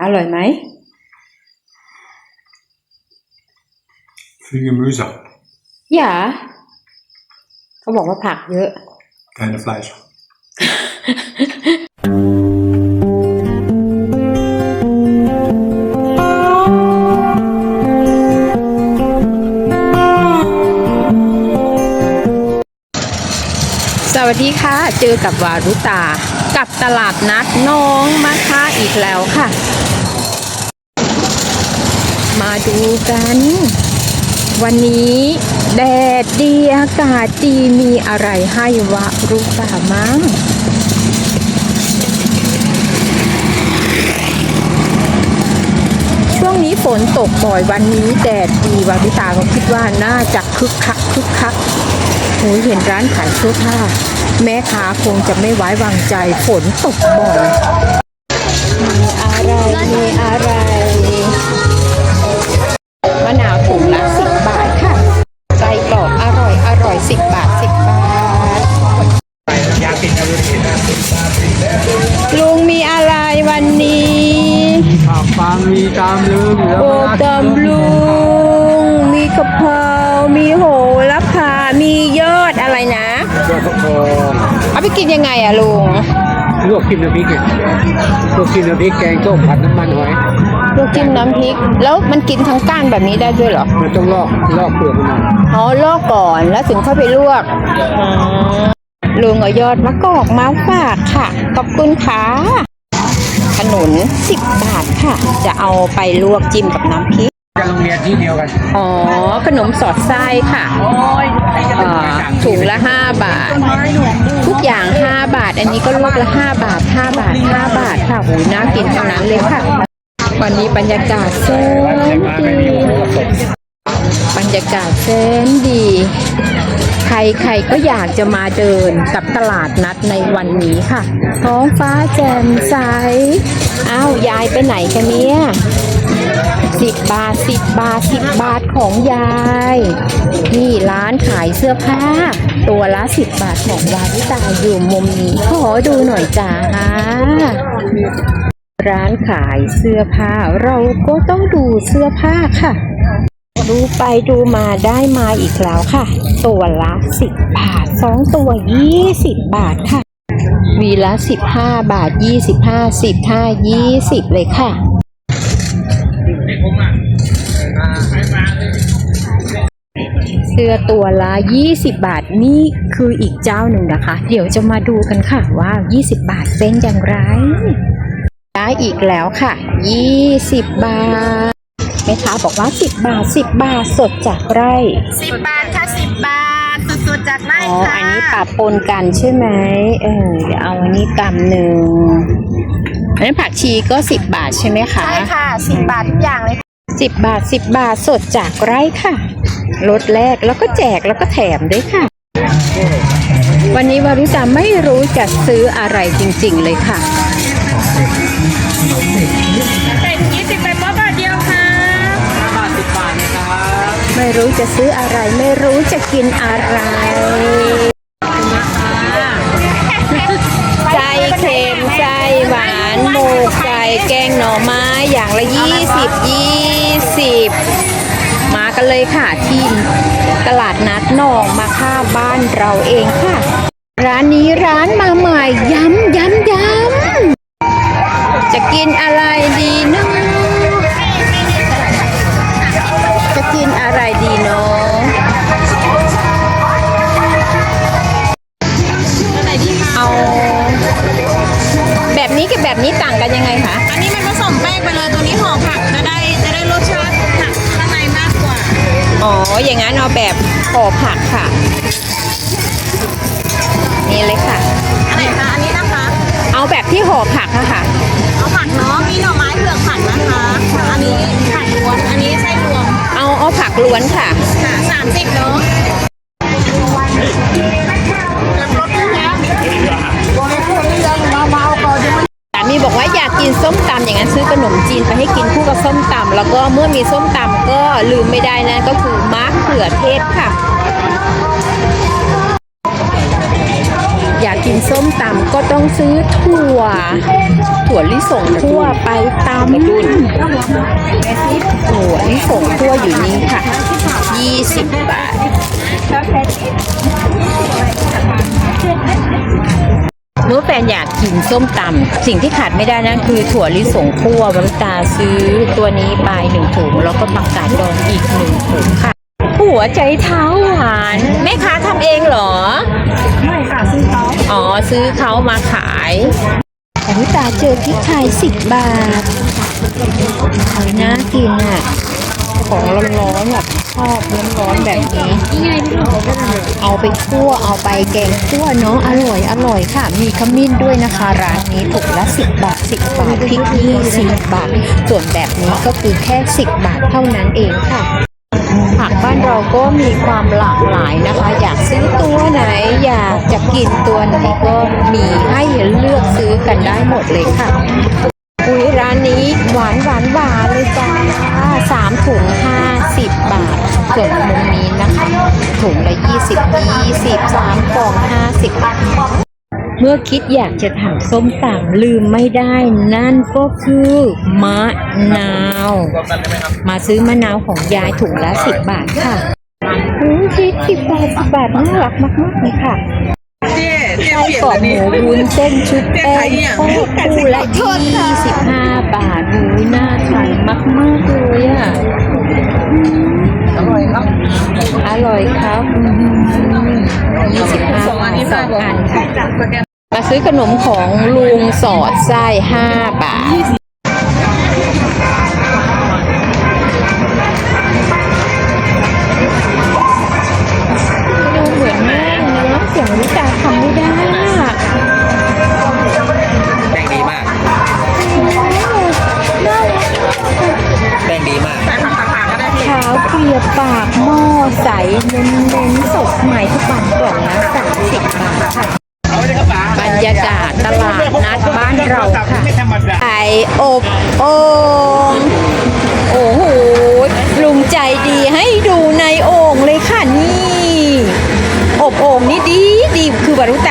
อร่อยไหม Viel Gemüse, อย่าเขาบอกว่าผักเยอะ keine Fleisch. สวัสดีค่ะ เจอกับวารุตา กับตลาดนัดน้องมะค่าอีกแล้วค่ะ มาดูกัน วันนี้แดดดีอากาศดีมีอะไรให้วารุตามั้งช่วงนี้ฝนตกบ่อยวันนี้แดดดีวาริตาก็คิดว่าน่าจะคึกคักคึกคักโอ้ยเห็นร้านขายเสื้อผ้า แม่ค้าคงจะไม่ไว้วางใจฝนตกบ่อยมีอะไรมีอะไรมะนาวถุงละสิบบาทค่ะไส้กรอกอร่อยอร่อยสิบบาทสิบบาทลุงมีอะไรวันนี้ผักปังมีตามลืมแล้วโอ้ตำลุงมีกะเพรา มีโห ไปกินยังไงอะลุงลวกกินน้ำพริกไงลวกกินน้ำพริกแกงส้มผัดน้ำมันหอยลวกจิ้มน้ำพริก แล้วมันกินทั้งก้านแบบนี้ได้ด้วยเหรอ มันต้องลอกลอกเปลือกมันหน่อยอ๋อลอกก่อนแล้วถึงค่อยไปลวกอ๋อลุงเอายอดมะกอกมาฝากค่ะ ขอบคุณค่ะ ขนุนสิบบาทค่ะ จะเอาไปลวกจิ้มกับน้ำพริก จะโรงเรียนที่เดียวกัน อ๋อ ขนมสอดไส้ค่ะเอ่อถุงละ 5 บาท ทุกอย่าง 5 บาท อันนี้ก็ลูกละ 5 บาท 5 บาท 5 บาทค่ะหูน่ากินทั้งนั้นเลยค่ะ วันนี้บรรยากาศแสนดีบรรยากาศแสนดี ใครๆก็อยากจะมาเดินกับตลาดนัดในวันนี้ค่ะ ท้องฟ้าแจ่มใส อ้าวยายไปไหนกันเนี่ย สิบบาทสิบบาทสิบบาทของยายนี่ร้านขายเสื้อผ้า ตัวละสิบบาทของวาริตาอยู่มุมนี้ขอดูหน่อยจ้าร้านขายเสื้อผ้าเราก็ต้องดูเสื้อผ้าค่ะ ดูไปดูมาได้มาอีกแล้วค่ะ ตัวละสิบบาทสองตัวยี่สิบบาทค่ะ วีละสิบห้าบาทยี่สิบห้าสิบห้ายี่สิบเลยค่ะ เสื้อตัวละ 20 บาทนี่คืออีกเจ้าหนึ่งนะคะ เดี๋ยวจะมาดูกันค่ะว่า 20 บาทเป็นอย่างไร ได้อีกแล้วค่ะ 20 บาทแม่ค้าบอกว่า 10 บาท 10 บาทสดจากไร่สิบบาทค่ะสิบบาทสุดๆจากไร่อ๋อค่ะอันนี้ปะปนกันใช่ไหมเออเดี๋ยวเอาอันนี้กำหนึ่ง อันนี้ผักชีก็ 10 บาทใช่ไหมคะ ใช่ค่ะสิบบาททุกอย่างเลยค่ะสิบบาทสิบบาทสดจากไร่ค่ะ ลดแรกแล้วก็แจกแล้วก็แถมด้วยค่ะ วันนี้วาริตาไม่รู้จะซื้ออะไรจริง ๆ เลยค่ะเป็นยี่สิบเป็นบาทเดียวค่ะบาทสิบบาทนะครับ ไม่รู้จะซื้ออะไรไม่รู้จะกินอะไร แกงหน่อไม้อย่างละยี่สิบยี่สิบมากันเลยค่ะที่ตลาดนัดหนองมาค่าบ้านเราเองค่ะ ร้านนี้ร้านมาใหม่ย้ำย้ำย้ำจะกินอะไรดีเนาะจะกินอะไรดีเนาะเอา แบบนี้กับแบบนี้ต่างกันยังไงคะ อ๋อ อย่างนั้นเอาแบบห่อผักค่ะ นี่เลยค่ะอันไหนคะอันนี้นะคะ เอาแบบที่ห่อผักอะค่ะ เอาผักเนาะ มีหน่อไม้เผือกผัดนะคะ อันนี้ผักรวมอันนี้ไส้รวมเอาเอาผักล้วนค่ะ ค่ะสามสิบเนาะสามี บอกว่าอยากกินส้มตำอย่างนั้นซื้อขนมจีนไปให้กินคู่กับส้มตำแล้วก็เมื่อมีส้มตำก็ลืมไม่ได้นะก็คือมะเขือเทศค่ะ อยากกินส้มตำก็ต้องซื้อถั่ว ถั่วลิสงคั่วไปตำถั่วลิสงคั่วอยู่นี่ค่ะ 20 บาท เมื่อแฟนอยากกินส้มตำสิ่งที่ขาดไม่ได้นั่นคือถั่วลิสงคั่ววรุตาซื้อตัวนี้ไปหนึ่งถุงแล้วก็ผักกาดดองอีกหนึ่งถุงค่ะ หัวใจเท้าหวานแม่ค้าทำเองเหรอ ไม่ค่ะซื้อเขาอ๋อซื้อเขามาขายวรุตาเจอพริกไทยสิบบาทเฮ้ยน่ากินอะ ของร้อนๆแบบชอบร้อนๆแบบนี้ เอาไปคั่วเอาไปแกงคั่วเนาะอร่อยอร่อยค่ะ มีขมิ้นด้วยนะคะร้านนี้ถุงละ 10 บาท 10 บาทพริก20บาท ส่วนแบบนี้ก็คือแค่ 10 บาทเท่านั้นเองค่ะผักบ้านเราก็มีความหลากหลายนะคะ อยากซื้อตัวไหน อยากจะกินตัวไหนก็มีให้เลือกซื้อกันได้หมดเลยค่ะ อุ้ยร้านนี้หวานหวานหวานเลยจ้าสามถุงห้าสิบบาทส่วนมุมนี้นะคะ ถุงละยี่สิบยี่สิบสามกล่องห้าสิบเมื่อคิดอยากจะทำส้มตำลืมไม่ได้ นั่นก็คือมะนาว มาซื้อมะนาวของยายถุงละสิบบาทค่ะอุ้ยคิดสิบบาทสิบบาทน่ารักมากๆเลยค่ะ เจ๊เจ๊ไส้เปลี่ยนกรอกเลยหนี่มูวุ้นเส้นชุดแป้งทอดคู่ละยี่สิบห้าบาทหูยน่าทานมากๆเลยอะอร่อยครับ อร่อยครับยี่สิบห้าสองอับานทนี้สมาองกกว่าอันค่ะจับสแกนมาซื้อขนมของลุงสอดไส้ห้าบาท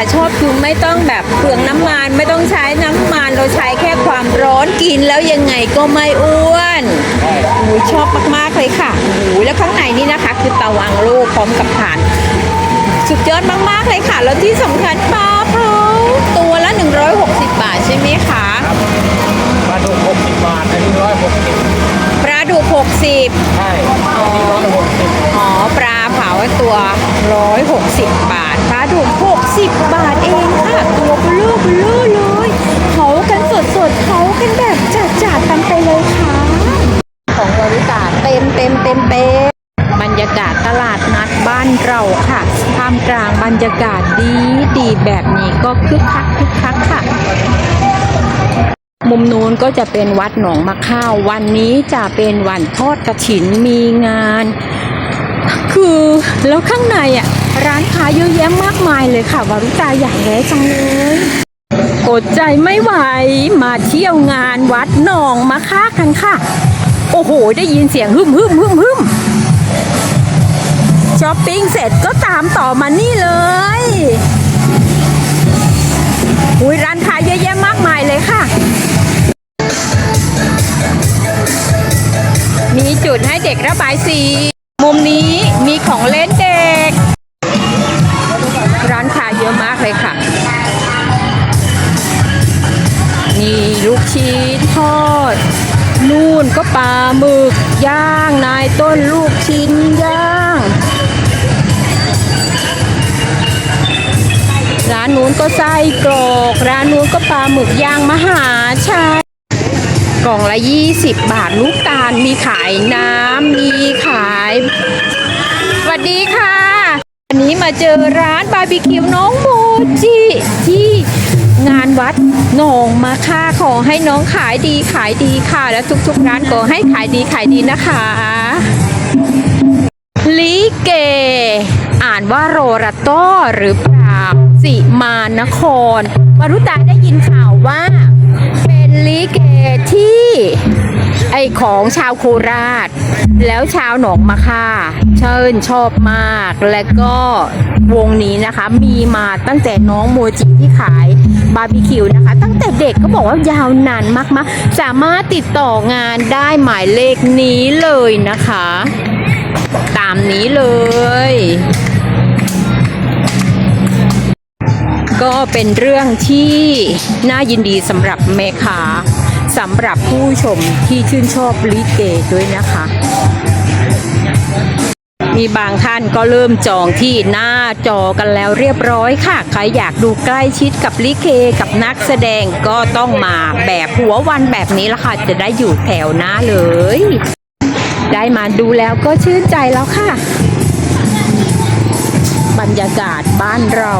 คือบารุแต่ชอบคือไม่ต้องแบบเปลืองน้ำมันไม่ต้องใช้น้ำมันเราใช้แค่ความร้อนกินแล้วยังไงก็ไม่อ้วนโอ้ยชอบมากๆเลยค่ะโอ้ยแล้วข้างในนี่นะคะ คือเตาอังโลพร้อมกับถ่าน สุดยอดมากๆเลยค่ะ แล้วที่สำคัญปลาเผาตัวละ 160 บาทใช่ไหมคะปลาดุกหกสิบบาทอันนี้ร้อยหกสิบปลาดุก60 ใช่อันนี้ร้อยหกสิบอ๋อปลาเผา ตัว 160 บาทปลาดุก60 บาทเองค่ะ ตัวเบลอเบลอเลยเผากันสดสดเผากันแบบจัดจัดกันไปเลยค่ะ ของบริการเต็มเต็มเต็มเต็มบรรยากาศตลาดนัดบ้านเราค่ะท่ามกลางบรรยากาศดีดีแบบนี้ก็คึกคักคึกคักค่ะมุมนู้นก็จะเป็นวัดหนองมะข้าว วันนี้จะเป็นวันทอดกระถินมีงาน คือแล้วข้างในอะร้านค้าเยอะแยะมากมายเลยค่ะวารุตาอยากแล้จังเลยอดใจไม่ไหวมาเที่ยวงานวัดหนองมะค่ากันค่ะ โอ้โห ได้ยินเสียงฮึมฮึมฮึมฮึมช้อปปิ้งเสร็จก็ตามต่อมานี่เลยอุ้ยร้านค้าเยอะแยะมากมายเลยค่ะ มีจุดให้เด็กระบายสี มุมนี้มีของเล่นเด็ก ร้านค้าเยอะมากเลยค่ะนี่ลูกชิ้นทอด นู่นก็ปลาหมึกย่างนายต้นลูกชิ้นย่าง ร้านนู้นก็ไส้กรอก ร้านนู้นก็ปลาหมึกย่างมหาชัย กล่องละ 20 บาทลูกตาลมีขายน้ำมีขายสวัสดีค่ะวันนี้มาเจอร้านบาร์บีคิวน้องโมจิที่งานวัดหนองมาค่าขอให้น้องขายดีขายดีค่ะ และทุกๆร้านขอให้ขายดีขายดีนะคะลิเก อ่านว่าโรรัตโตหรือเปล่าสิมานครวรุตาได้ยินข่าวว่า เป็นลิเกที่ไอของชาวโคราช แล้วชาวหนองมะค่าเชิญชอบมาก และก็วงนี้นะคะมีมาตั้งแต่น้องโมจิที่ขายบาร์บีคิวนะคะ ตั้งแต่เด็กก็บอกว่ายาวนานมากๆ สามารถติดต่องานได้หมายเลขนี้เลยนะคะ ตามนี้เลย ก็เป็นเรื่องที่น่ายินดีสำหรับแม่ค้าสำหรับผู้ชมที่ชื่นชอบลิเกด้วยนะคะ มีบางท่านก็เริ่มจองที่หน้าจอกันแล้วเรียบร้อยค่ะ ใครอยากดูใกล้ชิดกับลิเกกับนักแสดงก็ต้องมาแบบหัววันแบบนี้ละค่ะ จะได้อยู่แถวหน้าเลย ได้มาดูแล้วก็ชื่นใจแล้วค่ะ บรรยากาศบ้านเรา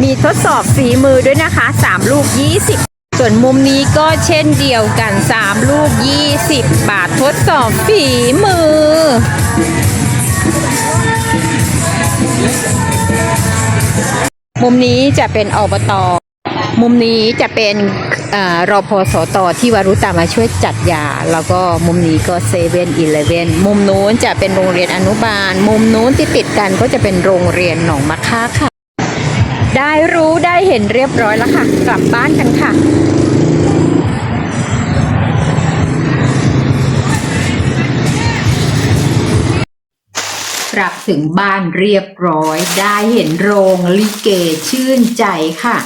มีทดสอบฝีมือด้วยนะคะ 3 ลูก 20 ส่วนมุมนี้ก็เช่นเดียวกัน 3 ลูก 20 บาททดสอบฝีมือ มุมนี้จะเป็นอบตมุมนี้จะเป็นอรอพอสตที่วารุตามาช่วยจัดยา แล้วก็มุมนี้ก็เซเว่นอีเลเว่นมุมนู้นจะเป็นโรงเรียนอนุบาล มุมนู้นที่ติดกันก็จะเป็นโรงเรียนหนองมะค่าค่ะ ได้รู้ได้เห็นเรียบร้อยแล้วค่ะ กลับบ้านกันค่ะกลับถึงบ้านเรียบร้อย ได้เห็นโรงลิเกชื่นใจค่ะ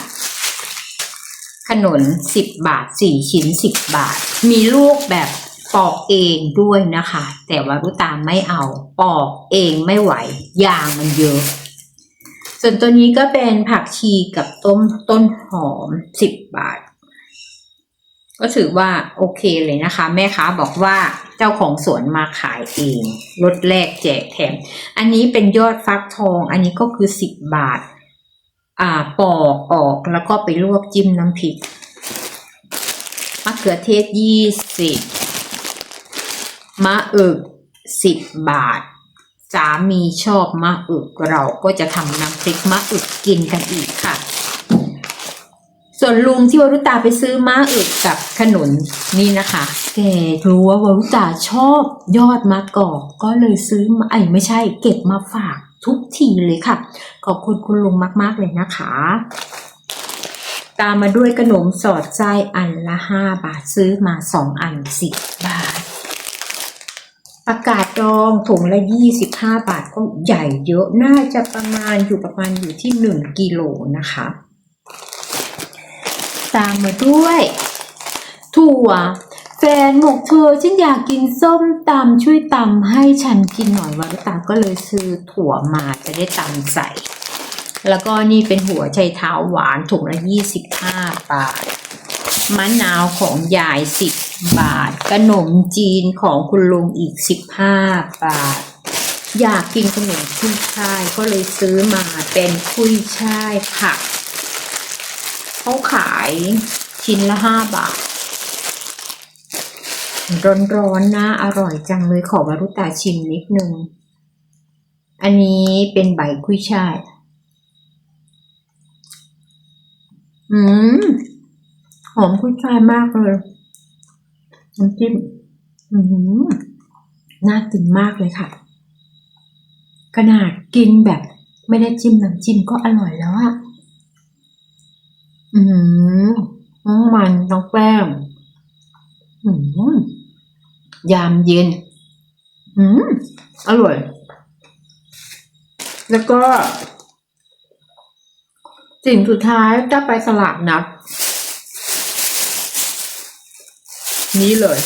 ขนนสิบบาทสี่ชิ้นสิบบาท มีลูกแบบปอกเองด้วยนะคะ แต่ว่ารุตามไม่เอา ปอกเองไม่ไหวยางมันเยอะ ส่วนตัวนี้ก็เป็นผักชีกับต้มต้นหอมสิบบาท ก็ถือว่าโอเคเลยนะคะ แม่ค้าบอกว่าเจ้าของสวนมาขายเองลดแลกแจกแถม อันนี้เป็นยอดฟักทอง อันนี้ก็คือสิบบาท อ่าปอกออกแล้วก็ไปลวกจิ้มน้ำพริกมะเขือเทศยี่สิบมะอึกสิบบาท สามีชอบมะอึกเราก็จะทำน้ำพริกมะอึกกินกันอีกค่ะ ส่วนลุงที่วรุตาไปซื้อม้าอึกกับขนุนนี่นะคะแกรู้ว่าวรุตาชอบยอดมะกอกก็เลยซื้อมาไอ้ไม่ใช่ เก็บมาฝากทุกทีเลยค่ะ ขอบคุณคุณลุงมาก ๆ เลยนะคะ ตามมาด้วยขนมสอดไส้อันละห้าบาทซื้อมาสองอันสิบบาท ประกาศดองถุงละยี่สิบห้าบาทก็ใหญ่เยอะน่าจะประมาณอยู่ประมาณอยู่ที่หนึ่งกิโลนะคะ ตามมาด้วย ถั่ว แฟนบอกเธอฉันอยากกินส้มตำช่วยตำให้ฉันกินหน่อยวารุตาก็เลยซื้อถั่วมาจะได้ตำใส่ แล้วก็นี่เป็นหัวไชเท้าหวานถุงละยี่สิบห้าบาท มะนาวของยายสิบบาท ขนมจีนของคุณลุงอีกสิบห้าบาท อยากกินขนมกุ้ยช่ายก็เลยซื้อมาเป็นกุ้ยช่ายผักเขาขายชิ้นละห้าบาท ร้อนๆนะอร่อยจังเลยขอวารุตาชิมนิดนึง อันนี้เป็นใบกุ้ยช่าย อืม หอมกุ้ยช่ายมากเลยน้ำจิ้มอืมน่ากินมากเลยค่ะ ขนาดกินแบบ ไม่ได้จิ้มน้ำจิ้มก็อร่อยแล้วอะอืมน้องมันน้องแป้งอืมยามเย็น อืมอร่อย แล้วก็ สิ่งสุดท้ายจะไปตลาดนัด นี้เลย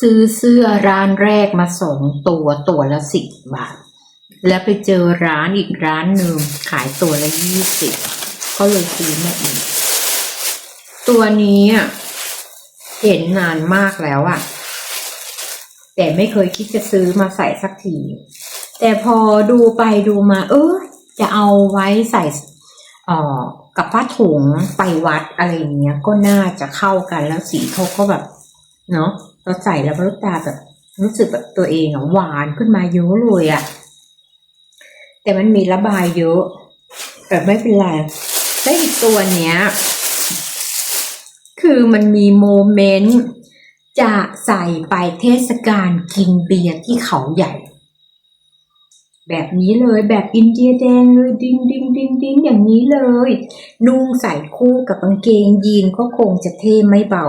ซื้อเสื้อร้านแรกมาสองตัวตัวละสิบบาท แล้วไปเจอร้านอีกร้านหนึ่งขายตัวละยี่สิบก็เลยซื้อมาอีก ตัวนี้เห็นนานมากแล้วอะแต่ไม่เคยคิดจะซื้อมาใส่สักที แต่พอดูไปดูมา เออจะเอาไว้ใส่อ่อ กับผ้าถุงไปวัดอะไรอย่างเงี้ย ก็น่าจะเข้ากันแล้วสีเขาก็แบบ เนาะเราใส่แล้วรู้ตาแบบรู้สึกแบบตัวเองอะหวานขึ้นมาเยอะเลยอะแต่มันมีระบายเยอะ แต่ไม่เป็นไรแล้อีกตัวเนี้ย คือมันมีโมเมนต์จะใส่ไปเทศกาลกินเบียร์ที่เขาใหญ่ แบบนี้เลยแบบอินเดียแดงเลยดิ้งดิ้งดิ้งดิ้งอย่างนี้เลย นุ่งใส่คู่กับกางเกงยีนก็คงจะเท่ไม่เบา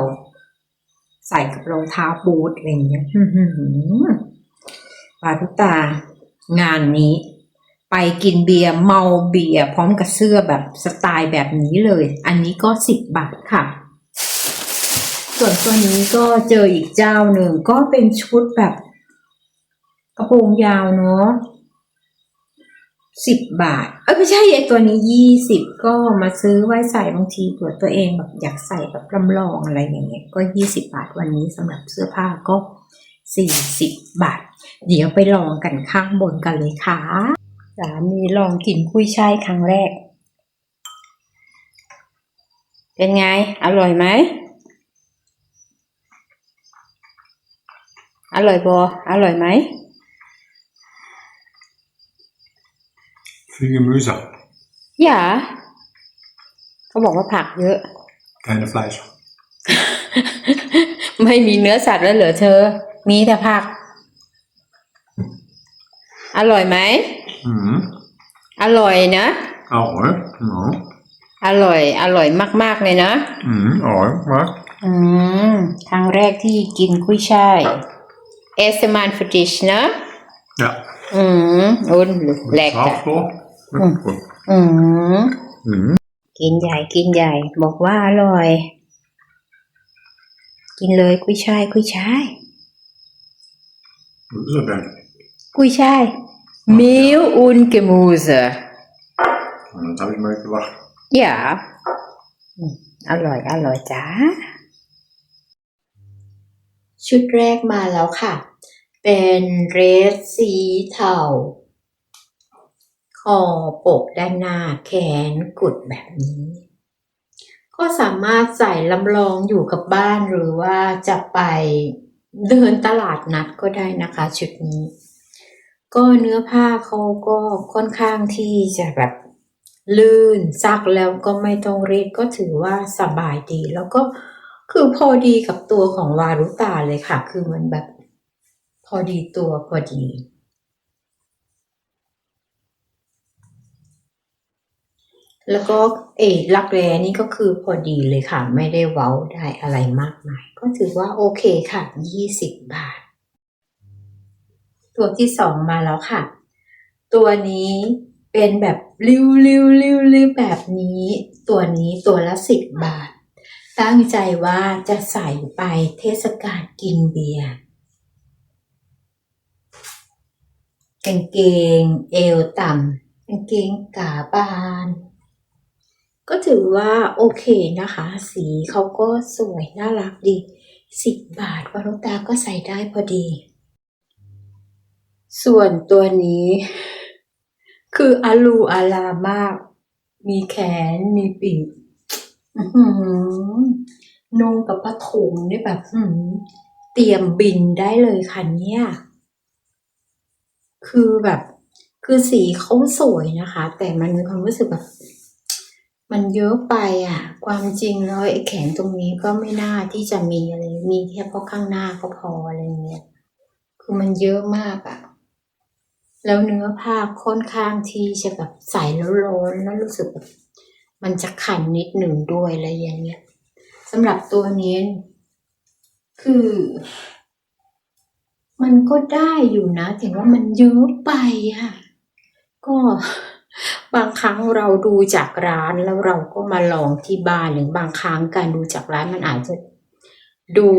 ใส่กับรองเท้าบูทอะไรอย่างเงี้ยปาทุตางานนี้ ไปกินเบียร์เมาเบียร์พร้อมกับเสื้อแบบสไตล์แบบนี้เลย อันนี้ก็สิบบาทค่ะ ส่วนตัวนี้ก็เจออีกเจ้าหนึ่งก็เป็นชุดแบบกระโปรงยาวเนาะ สิบบาท เอ้ยไม่ใช่ไอตัวนี้ยี่สิบก็มาซื้อไว้ใส่บางทีเผื่อตัวเองแบบอยากใส่แบบลำลองอะไรอย่างเงี้ยก็ยี่สิบบาทวันนี้สำหรับเสื้อผ้าก็สี่สิบบาท เดี๋ยวไปลองกันข้างบนกันเลยค่ะสามีลองกินกุ้ยช่ายครั้งแรก เป็นไง อร่อยไหมอร่อยบออร่อยไหม Viel Gemüse, อย่าเขาบอกว่าผักเยอะ keine Fleisch. ไม่มีเนื้อสัตว์แล้วเหรอเธอ มีแต่ผัก อร่อยไหม Mhm. อร่อยนะ Auch, ne? Ja. อร่อย อร่อยมากๆเลยนะ Mhm. Auch, was? อืม ครั้งแรกที่กินกุ้ยช่าย เอสมานฟดิชนะ Ja. อืมอุ่นแหลก Scharf อะ so. Mhm. Gut. อืม Mhm. กินใหญ่กินใหญ่ บอกว่าอร่อย กินเลยกุ้ยช่ายกุ้ยช่าย Was ist er denn? กุ้ยช่ายมิลอุนเกมูส Das habe ich mal gemacht. อย่าอืมอร่อย อร่อยจ้า ชุดแรกมาแล้วค่ะ เป็นเรสสีเทา คอปกด้านหน้าแขนกุดแบบนี้ ก็สามารถใส่ลำลองอยู่กับบ้านหรือว่าจะไปเดินตลาดนัดก็ได้นะคะชุดนี้ ก็เนื้อผ้าเขาก็ค่อนข้างที่จะแบบลื่นซักแล้วก็ไม่ต้องรีดก็ถือว่าสบายดี แล้วก็คือพอดีกับตัวของวารุตาเลยค่ะ คือมันแบบพอดีตัวพอดี แล้วก็เอรักแร้นี่ก็คือพอดีเลยค่ะ ไม่ได้เว้าได้อะไรมากมาย ก็ถือว่าโอเคค่ะยี่สิบบาท ตัวที่สองมาแล้วค่ะ ตัวนี้เป็นแบบริ้วริ้วริ้วริ้วแบบนี้ ตัวนี้ตัวละสิบบาท ตั้งใจว่าจะใส่ไปเทศกาลกินเบียร์กางเกงเอวต่ำกางเกงกาบาน ก็ถือว่าโอเคนะคะ สีเขาก็สวยน่ารักดีสิบบาทวารุตาก็ใส่ได้พอดี ส่วนตัวนี้ คืออาลูอาลามาก มีแขนมีปีกนุ่งกับผ้าถุงนี่แบบเตรียมบินได้เลยค่ะเนี่ย คือแบบ คือสีเขาสวยนะคะ แต่มันมีความรู้สึกแบบ มันเยอะไปอะ ความจริงแล้วไอ้แขนตรงนี้ก็ไม่น่าที่จะมีอะไร มีแค่เพราะข้างหน้าก็พออะไรเงี้ย คือมันเยอะมากอะ แล้วเนื้อผ้าค่อนข้างที่จะแบบใส่แล้วร้อนแล้วรู้สึกแบบมันจะขันนิดหนึ่งด้วยอะไรอย่างเงี้ยสำหรับตัวนี้ คือ มันก็ได้อยู่นะแต่ว่ามันเยอะไปอะ ก็ บางครั้งเราดูจากร้านแล้วเราก็มาลองที่บ้านหรือบางครั้งการดูจากร้านมันอาจจะดู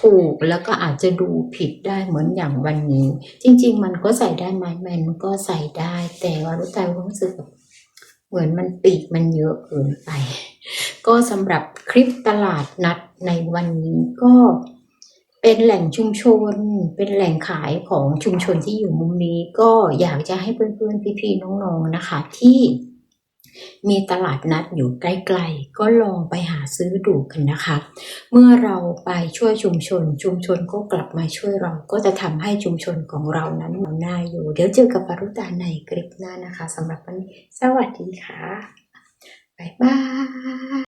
ถูกแล้วก็อาจจะดูผิดได้เหมือนอย่างวันนี้ จริง ๆ มันก็ใส่ได้ไหมมันก็ใส่ได้ แต่ว่ารู้แต่รู้สึกเหมือนมันปีกมันเยอะเกินไป ก็สำหรับคลิปตลาดนัดในวันนี้ก็ เป็นแหล่งชุมชน เป็นแหล่งขายของชุมชนที่อยู่มุมนี้ก็อยากจะให้เพื่อนๆพี่ๆน้องๆนะคะ ที่มีตลาดนัดอยู่ใกล้ๆ ก็ลองไปหาซื้อดูกันนะคะ เมื่อเราไปช่วยชุมชน ชุมชนก็กลับมาช่วยเรา ก็จะทำให้ชุมชนของเรานั้นมันน่าอยู่ เดี๋ยวเจอกับปารุตาในคลิปหน้านะคะสำหรับวันนี้ สวัสดีค่ะ บ๊ายบาย